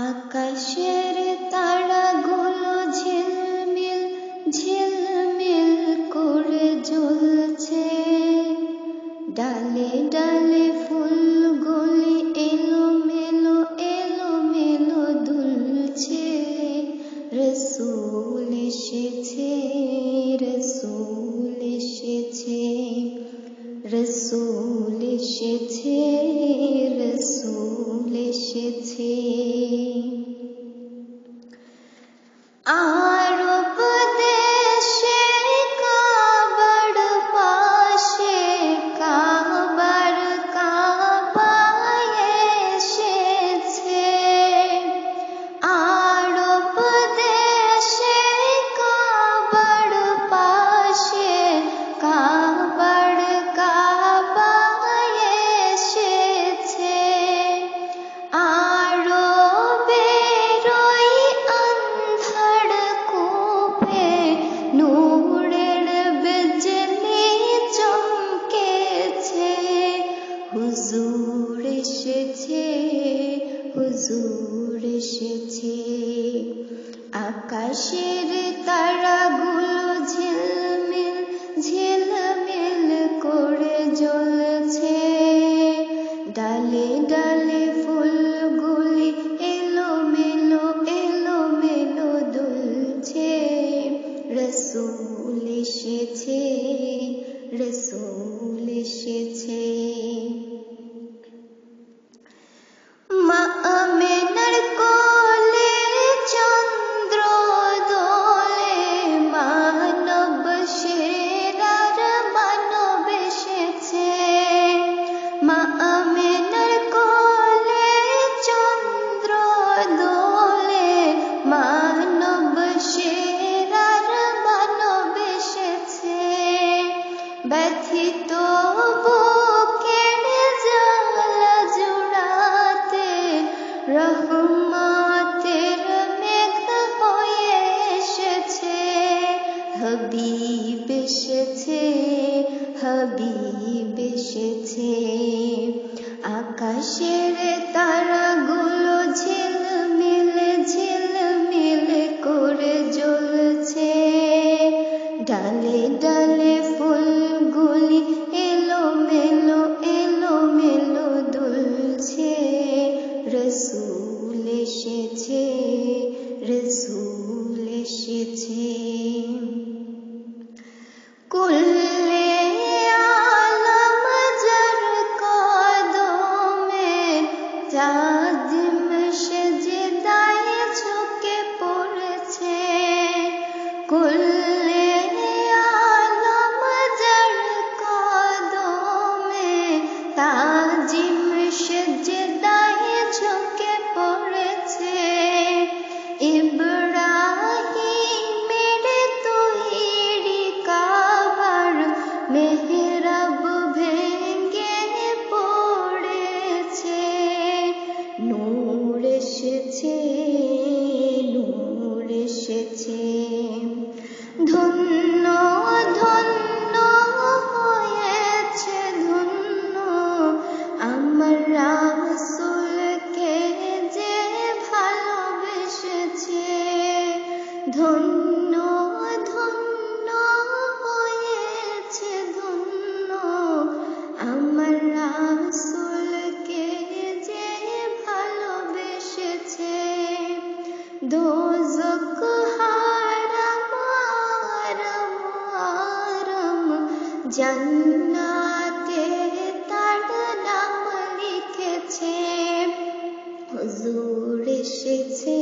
আকাশের তারাগুলো ঝিলমিল ঝিলমিল করে জ্বলছে। ডালে ডালে ফুলগুলি এলো মেলো এলো মেলো দুলছে। রসুল এসেছে রসুল এসেছে রসুল এসেছে রসুল এসেছে। হুজুর এসেছে হুজুর এসেছে। আকাশের তারাগুলো রহমতের মেঘ হয়ে এসেছে, হবিব এসেছে হবিব এসেছে। আকাশের তারাগুলো ঝিলমিল ঝিলমিল করে জ্বলছে, ডালে ডালে এসেছে নূর এসেছে। ধন্য ধন্য হয়েছে ধন্য আমার সুলকে যে ভালোবেসেছে। ধন্য জান্নাতে তার নাম লিখেছে। হুজুর এসেছে।